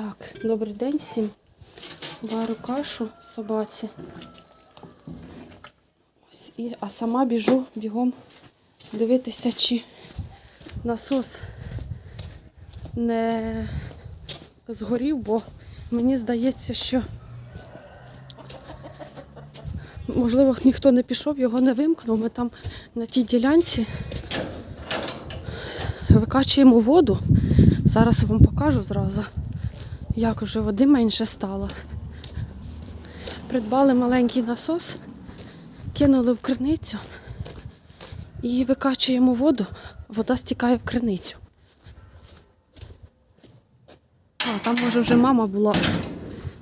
Так, добрий день всім. Варю кашу собаці. Ось, і, а сама біжу бігом дивитися, чи насос не згорів, бо мені здається, що можливо ніхто не пішов, його не вимкнув. Ми там на тій ділянці викачуємо воду. Зараз вам покажу зразу, як вже води менше стало. Придбали маленький насос, кинули в криницю і викачуємо воду, вода стікає в криницю. А, там може вже мама була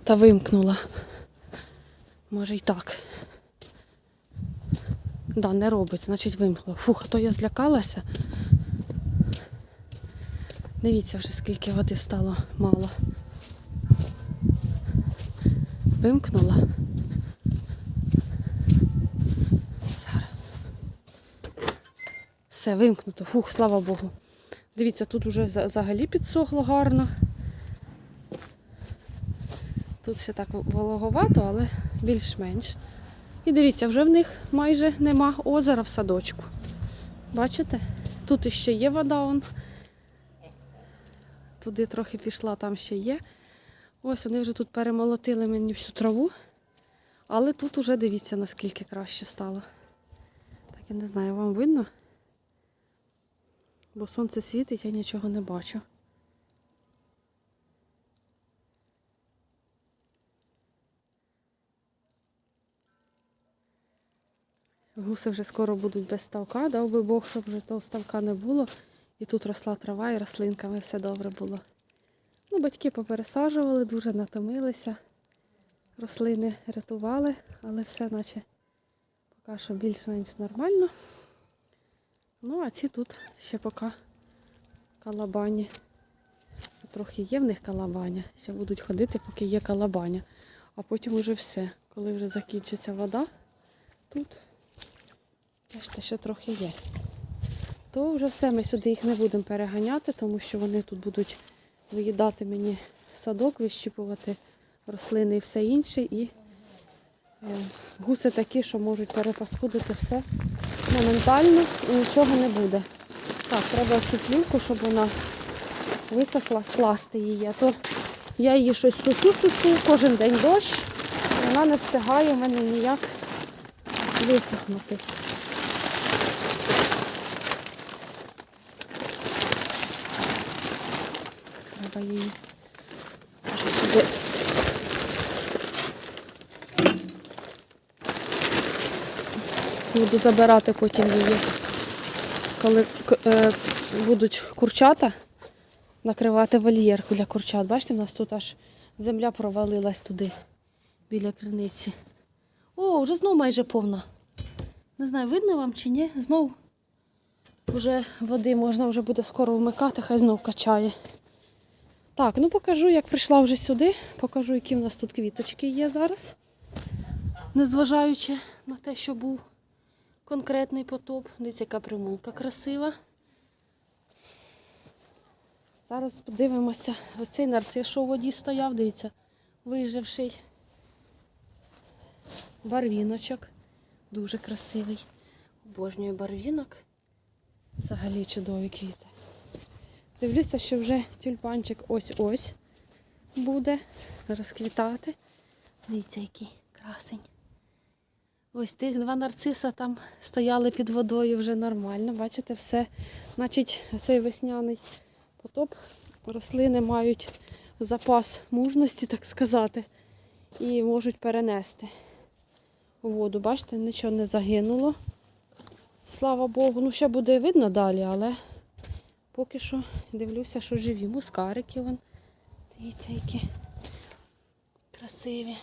та вимкнула. Може і так. Да, не робить, значить вимкнула. Фух, а то я злякалася. Дивіться вже скільки води стало мало. Вимкнула. Зараз. Все, вимкнуто. Фух, слава Богу. Дивіться, тут вже взагалі підсохло гарно. Тут ще так вологовато, але більш-менш. І дивіться, вже в них майже нема озера в садочку. Бачите? Тут іще є вода. Он. Туди трохи пішла, там ще є. Ось вони вже тут перемолотили мені всю траву. Але тут уже дивіться, наскільки краще стало. Так я не знаю, вам видно? Бо сонце світить, я нічого не бачу. Гуси вже скоро будуть без ставка, дав би Бог, щоб вже того ставка не було. І тут росла трава і рослинками все добре було. Ну, батьки попересаджували, дуже натомилися. Рослини рятували, але все наче поки що більш-менш нормально. Ну, а ці тут ще поки калабані. Трохи є в них калабаня. Ще будуть ходити, поки є калабаня. А потім уже все. Коли вже закінчиться вода, тут бачите, ще трохи є. То вже все, ми сюди їх не будемо переганяти, тому що вони тут будуть виїдати мені садок, вищіпувати рослини і все інше. І е, гуси такі, що можуть перепаскудити все моментально і нічого не буде. Так, треба цю плівку, щоб вона висохла, скласти її. А то я її щось сушу-сушу, кожен день дощ, вона не встигає в мене ніяк висохнути. Треба її сюди. Буду забирати потім її, коли е, будуть курчата, накривати вольєр для курчат. Бачите, в нас тут аж земля провалилась туди, біля криниці. О, вже знов майже повна. Не знаю, видно вам чи ні. Знов вже води можна вже буде скоро вмикати, хай знов качає. Так, ну покажу, як прийшла вже сюди. Покажу, які в нас тут квіточки є зараз. Незважаючи на те, що був конкретний потоп. Дивіться, яка примулка красива. Зараз подивимося. Ось цей нарцис, що у воді стояв, дивіться, виживший. Барвіночок. Дуже красивий. Обожнюю барвінок. Взагалі чудові квіти. Дивлюся, що вже тюльпанчик ось-ось буде розквітати. Дивіться, який красень. Ось тих два нарциса там стояли під водою вже нормально. Бачите, все. Значить, цей весняний потоп рослини мають запас мужності, так сказати, і можуть перенести воду. Бачите, нічого не загинуло. Слава Богу. Ну, ще буде видно далі, але поки що дивлюся, що живі. Мускарики вон. Дивіться, які красиві.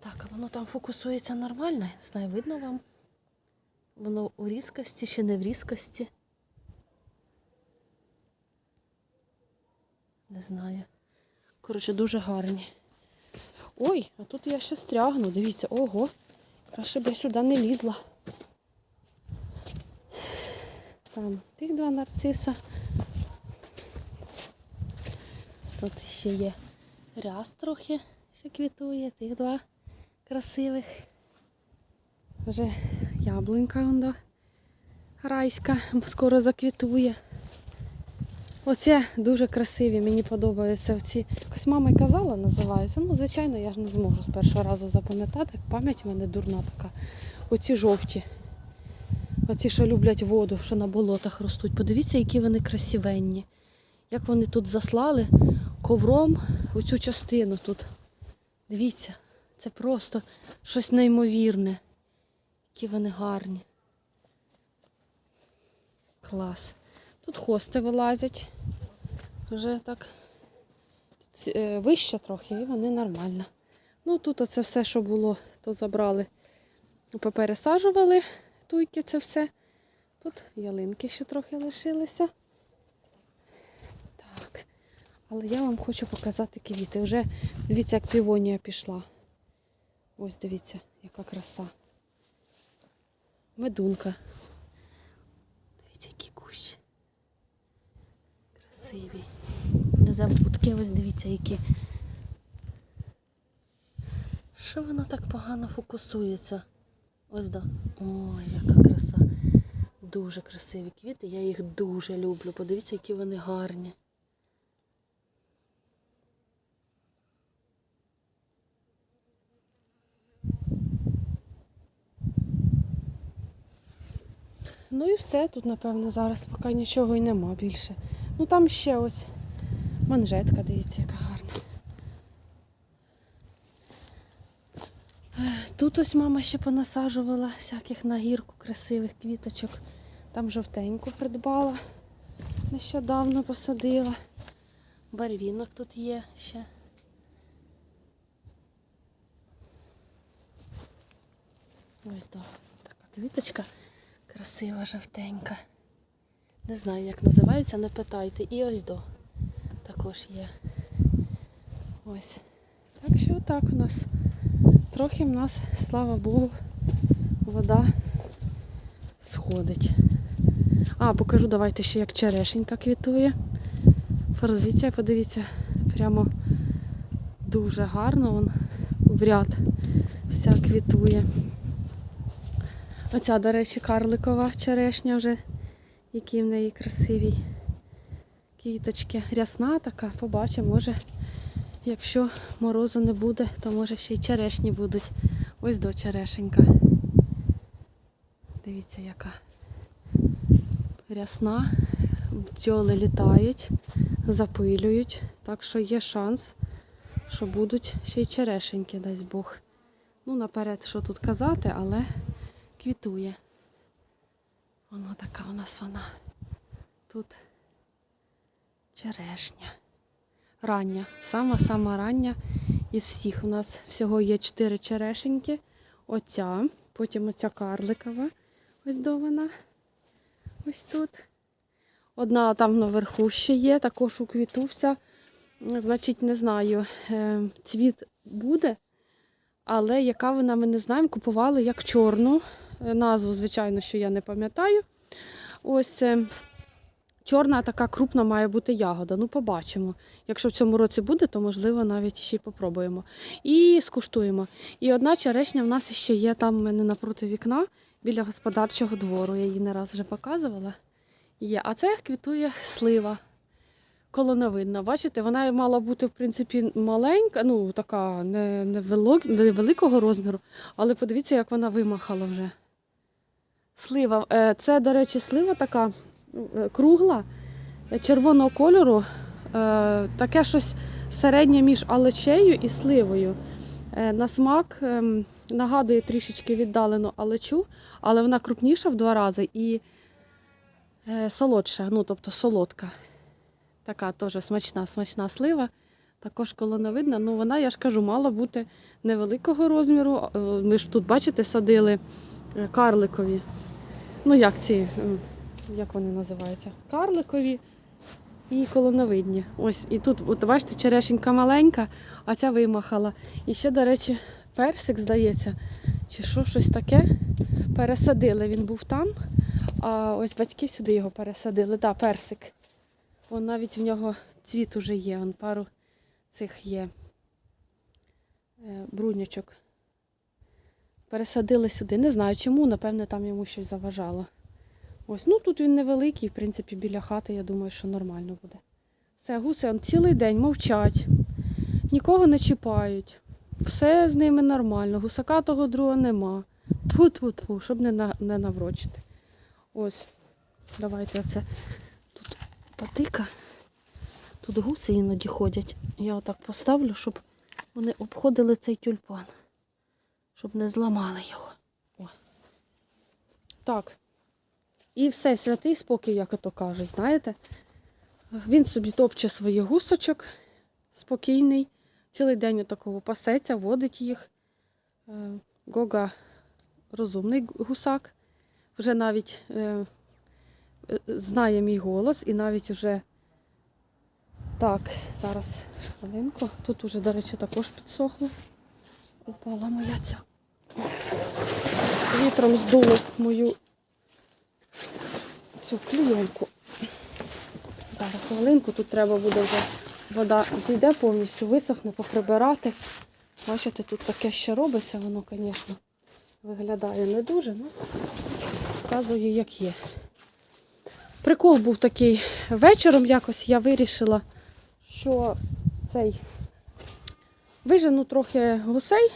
Так, а воно там фокусується нормально. Не знаю, видно вам? Воно у різкості чи не в різкості. Не знаю. Коротше, дуже гарні. Ой, а тут я ще стрягну. Дивіться, ого. Краще б я сюди не лізла. Там тих два нарциса. Тут ще є ряс трохи, ще квітує, тих два красивих. Вже яблунька он до райська, бо скоро заквітує. Оце дуже красиві, мені подобаються. Оці, якось мама й казала, називається. Ну, звичайно, я ж не зможу з першого разу запам'ятати. Пам'ять в мене дурна така. Оці жовті. Оці, що люблять воду, що на болотах ростуть. Подивіться, які вони красивенні. Як вони тут заслали ковром оцю частину тут. Дивіться, це просто щось неймовірне. Які вони гарні. Клас. Тут хости вилазять. Вже так е, вище трохи, і вони нормально. Ну тут оце все, що було, то забрали. Попересаджували туйки, це все. Тут ялинки ще трохи лишилися. Так. Але я вам хочу показати квіти. Вже дивіться, як півонія пішла. Ось дивіться, яка краса. Медунка. Дивіться, які кущі. Красиві. Незабудки, ось дивіться, які. Що воно так погано фокусується? Ось да. Ой, яка краса. Дуже красиві квіти, я їх дуже люблю. Подивіться, які вони гарні. Ну і все, тут, напевне, зараз поки нічого і нема більше. Ну там ще ось манжетка, дивіться, яка гарна. Тут ось мама ще понасаджувала всяких на гірку красивих квіточок. Там жовтеньку придбала. Нещодавно посадила. Барвінок тут є ще. Ось да, така квіточка красива, жовтенька. Не знаю, як називається, не питайте. І ось до також є. Ось. Так що так у нас. Трохи в нас, слава Богу, вода сходить. А, покажу, давайте ще як черешенька квітує. Форзиція, подивіться, прямо дуже гарно вон в ряд вся квітує. Оця, до речі, карликова черешня вже, які в неї красиві квіточки. Рясна така, побачимо, може, якщо морозу не буде, то може ще й черешні будуть. Ось до черешенька. Дивіться, яка рясна. Бджоли літають, запилюють, так що є шанс, що будуть ще й черешеньки, дасть Бог. Ну, наперед, що тут казати, але квітує. Воно така у нас вона. Тут черешня. Рання. Сама-сама рання із всіх. У нас всього є чотири черешеньки. Оця, потім оця карликова. Ось до вона. Ось тут. Одна там наверху ще є, також у квіту вся. Значить, не знаю, е, цвіт буде, але яка вона, ми не знаємо. Купували як чорну. Е, Назву, звичайно, що я не пам'ятаю. Ось е, чорна така крупна має бути ягода. Ну, побачимо. Якщо в цьому році буде, то можливо навіть ще й попробуємо. І скуштуємо. І одна черешня в нас ще є там у мене напроти вікна біля господарчого двору. Я її не раз вже показувала. Є. А це квітує слива. Колоновидна. Бачите, вона мала бути, в принципі, маленька, ну така не, не, велик- не великого розміру, але подивіться, як вона вимахала вже. Слива. Е, Це, до речі, слива така кругла, е, червоного кольору, е, таке щось середнє між алечею і сливою. Е, На смак ем, нагадує трішечки віддалено алечу, але вона крупніша в два рази і е, солодша, ну тобто солодка. Така теж смачна, смачна слива. Також колоновидна. Ну вона, я ж кажу, мала бути невеликого розміру. Е, Ми ж тут, бачите, садили е, карликові. Ну як ці, е, як вони називаються? Карликові і колоновидні. Ось, і тут, от бачите, черешенька маленька, а ця вимахала. І ще, до речі, персик, здається, чи що, щось таке. Пересадили. Він був там, а ось батьки сюди його пересадили. Так, персик. Он навіть в нього цвіт уже є, он пару цих є е, бруньочок. Пересадили сюди. Не знаю чому, напевне, там йому щось заважало. Ось, ну тут він невеликий, в принципі, біля хати, я думаю, що нормально буде. Все, гуси он цілий день мовчать, нікого не чіпають. Все з ними нормально, гусака того другого нема. Тьфу-тьфу-тьфу, щоб не, на, не наврочити. Ось, давайте оце тут патика. Тут гуси іноді ходять. Я отак поставлю, щоб вони обходили цей тюльпан. Щоб не зламали його. О. Так. І все, святий спокій, як ото кажуть, знаєте. Він собі топче своїх гусочок, спокійний. Цілий день отакого пасеться, водить їх. Е, Гога розумний гусак. Вже навіть е, е, знає мій голос і навіть вже так, зараз хвилинку. Тут уже, до речі, також підсохло. Упала моя ця. Вітром здуло мою цю клійонку. Зараз хвилинку, тут треба буде вже вода зійде повністю, висохне, поприбирати. Бачите, тут таке ще робиться, воно, звісно, виглядає не дуже, ну показую, як є. Прикол був такий вечором якось я вирішила, що цей вижену трохи гусей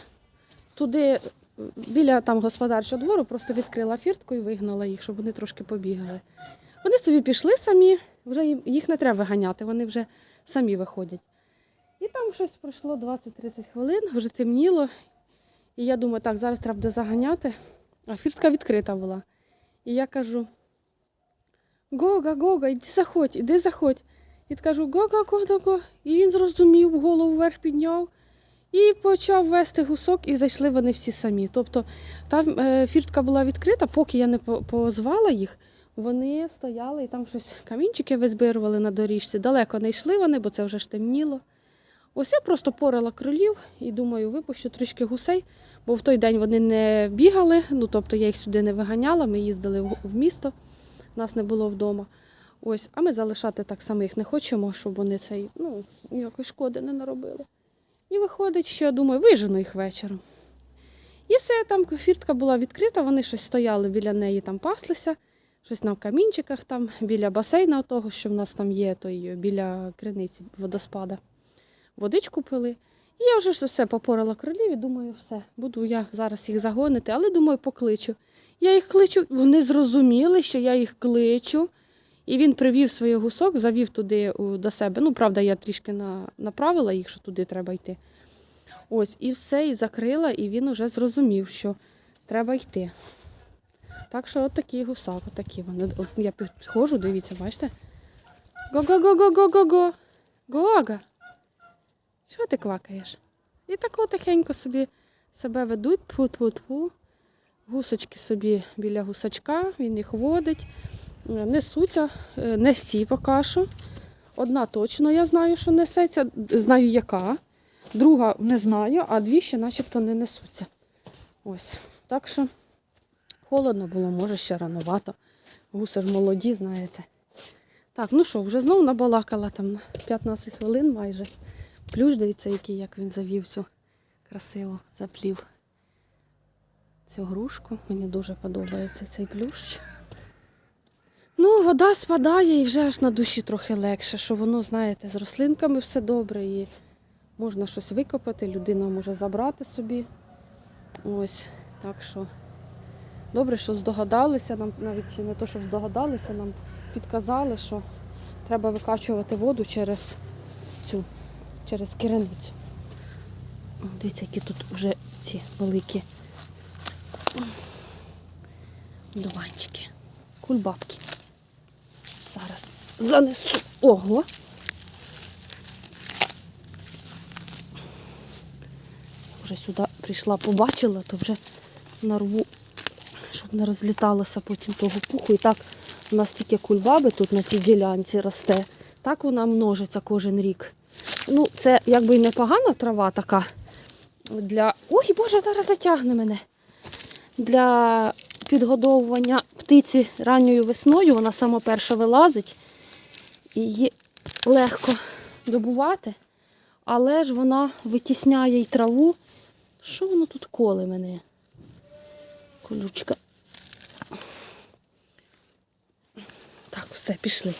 туди біля там господарчого двору, просто відкрила фіртку і вигнала їх, щоб вони трошки побігали. Вони собі пішли самі, вже їх не треба виганяти, вони вже самі виходять. І там щось пройшло 20-30 хвилин, вже темніло. І я думаю, так, зараз треба буде заганяти. А фіртка відкрита була. І я кажу: Гога, Гога, іди заходь, іди заходь. І кажу, Гога, Гога, Гога. І він зрозумів, голову вверх підняв. І почав вести гусок, і зайшли вони всі самі. Тобто там е, фіртка була відкрита, поки я не позвала їх, вони стояли і там щось камінчики визбирували на доріжці. Далеко не йшли вони, бо це вже ж темніло. Ось я просто порала кролів і думаю, випущу трішки гусей, бо в той день вони не бігали, ну тобто я їх сюди не виганяла, ми їздили в місто, нас не було вдома. Ось, а ми залишати так самих не хочемо, щоб вони цей, ну, ніякої шкоди не наробили. І виходить, що я думаю, вижену їх вечором. І все, там фіртка була відкрита, вони щось стояли біля неї, там паслися, щось на камінчиках, там, біля басейна того, що в нас там є, той, біля криниці водоспада. Водичку пили. І я вже все попорала кролів і думаю, все, буду я зараз їх загонити, але думаю, покличу. Я їх кличу, вони зрозуміли, що я їх кличу. І він привів своїх гусок, завів туди до себе. Ну, правда, я трішки на, направила їх, що туди треба йти. Ось, і все, і закрила, і він уже зрозумів, що треба йти. Так що от такий гусак, от такі вони. От я підходжу, дивіться, бачите? Го-го-го-го-го-го-го. Гога. Що ти квакаєш? І тако тихенько собі себе ведуть, тьфу-тьфу-тьфу. Гусочки собі біля гусачка, він їх водить. Е, Несуться, е, не всі поки що. Одна точно я знаю, що несеться, знаю яка. Друга не знаю, а дві ще начебто не несуться. Ось. Так що холодно було, може ще ранувато. Гуси ж молоді, знаєте. Так, ну що, вже знову набалакала там 15 хвилин майже. Плюш, дивіться, який, як він завів цю красиво заплів цю грушку. Мені дуже подобається цей плющ. Ну, вода спадає і вже аж на душі трохи легше, що воно, знаєте, з рослинками все добре і можна щось викопати, людина може забрати собі. Ось, так що добре, що здогадалися, нам навіть не то, що здогадалися, нам підказали, що треба викачувати воду через цю, через киреницю. Дивіться, які тут вже ці великі дуванчики, кульбабки. Занесу. Ого. Вже сюди прийшла, побачила, то вже нарву, щоб не розліталося потім того пуху. І так у нас тільки кульбаби тут на цій ділянці росте. Так вона множиться кожен рік. Ну, це якби і непогана трава така. Для. Ой, Боже, зараз затягне мене. Для підгодовування птиці ранньою весною, вона сама перша вилазить. Є легко добувати, але ж вона витісняє й траву. Що воно тут коле мене? Колючка. Так, все, пішли.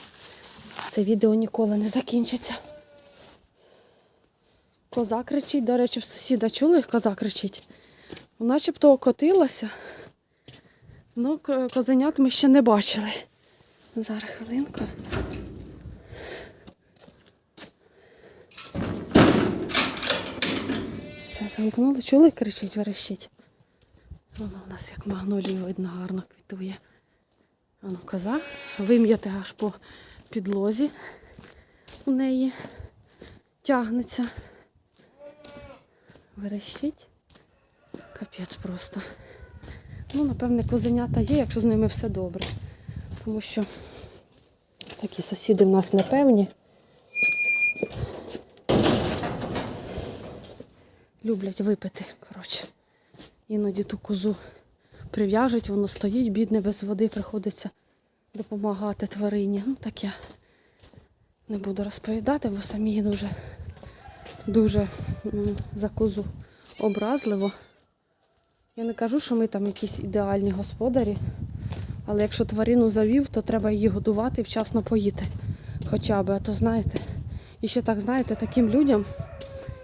Це відео ніколи не закінчиться. Коза кричить, до речі, в сусіда чули, як коза кричить? Начебто окотилася. Ну, козенят ми ще не бачили. Зараз хвилинку. Все замкнули. Чули, кричить, верещить. Воно у нас як магнолію видно гарно квітує. Воно коза. Вим'яте аж по підлозі у неї тягнеться. Верещить. Капець просто. Ну, напевне, козенята є, якщо з ними все добре. Тому що такі сусіди в нас непевні. Люблять випити, коротше. Іноді ту козу прив'яжуть, воно стоїть, бідне, без води приходиться допомагати тварині. Ну, таке не буду розповідати, бо самі дуже, дуже за козу образливо. Я не кажу, що ми там якісь ідеальні господарі, але якщо тварину завів, то треба її годувати і вчасно поїти. Хоча б, а то знаєте. І ще так, знаєте, таким людям,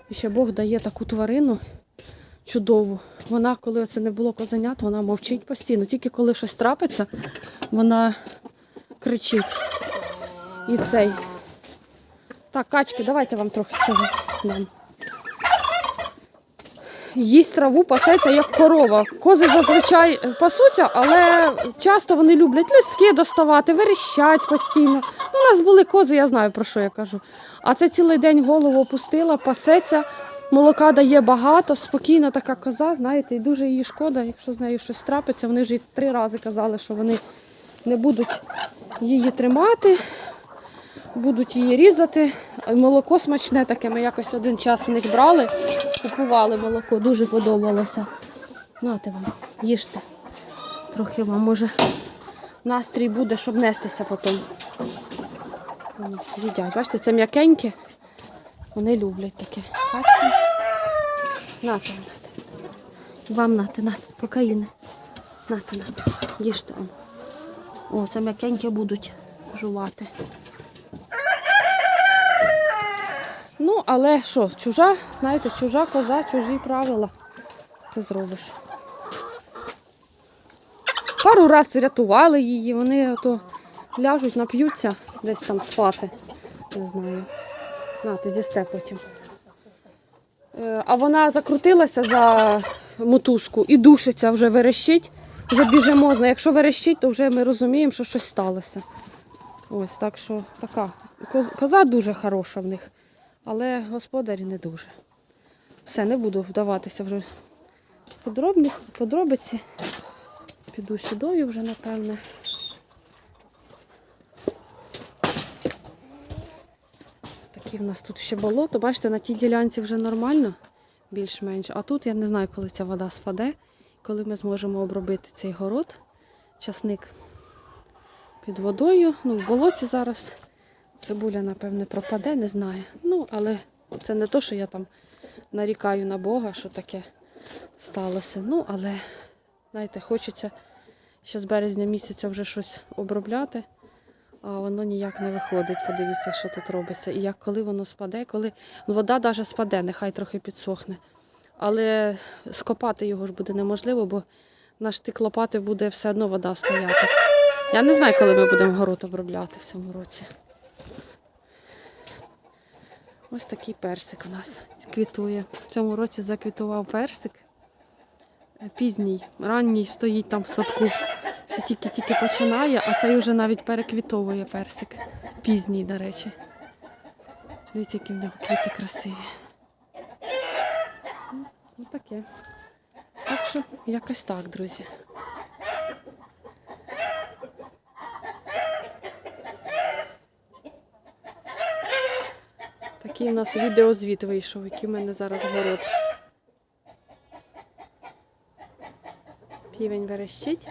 і ще Бог дає таку тварину чудову. Вона, коли це не було козенят, вона мовчить постійно. Тільки коли щось трапиться, вона кричить. І цей. Так, качки, давайте вам трохи цього дам. Їсть траву, пасеться як корова. Кози зазвичай пасуться, але часто вони люблять листки доставати, верещать постійно. Ну, у нас були кози, я знаю про що я кажу. А це цілий день голову опустила, пасеться, молока дає багато, спокійна така коза, знаєте, і дуже її шкода, якщо з нею щось трапиться. Вони вже три рази казали, що вони не будуть її тримати, будуть її різати. Молоко смачне таке. Ми якось один час в них брали, купували молоко, дуже подобалося. Нате вам, їжте. Трохи вам може настрій буде, щоб нестися потім. Їдять. Бачите, це м'якеньке. Вони люблять таке. Бачите? Нате, нате. Вам нате, нате, кокаїни. Нате, нате. Їжте. О, це м'якеньке будуть жувати. Ну, але що, чужа, знаєте, чужа коза, чужі правила. Це зробиш. Пару разів рятували її, вони то ляжуть, нап'ються десь там спати. Не знаю. На, ти з'їсте потім. Е, А вона закрутилася за мотузку і душиться, вже верещить, вже біжимо. Якщо верещить, то вже ми розуміємо, що щось сталося. Ось так що така. Коза дуже хороша в них, але господарі не дуже. Все, не буду вдаватися вже подробні, подробиці. Піду сюдою вже, напевне. Такі в нас тут ще болото. Бачите, на тій ділянці вже нормально, більш-менш. А тут я не знаю, коли ця вода спаде, коли ми зможемо обробити цей город. Часник під водою. Ну, в болоті зараз цибуля, напевне, пропаде, не знаю. Ну, але це не то, що я там нарікаю на Бога, що таке сталося. Ну, але, знаєте, хочеться ще з березня місяця вже щось обробляти, а воно ніяк не виходить. Подивіться, що тут робиться. І як коли воно спаде, коли вода навіть спаде, нехай трохи підсохне. Але скопати його ж буде неможливо, бо на штик лопати буде все одно вода стояти. Я не знаю, коли ми будемо город обробляти в цьому році. Ось такий персик у нас квітує. В цьому році заквітував персик. Е, Пізній, ранній стоїть там в садку. Ще тільки-тільки починає, а цей вже навіть переквітовує персик. Пізній, до речі. Дивіться, які в нього квіти красиві. Ну, ну, таке. Так що якось так, друзі. Такий у нас відеозвіт вийшов, який в мене зараз город. Півень верещить.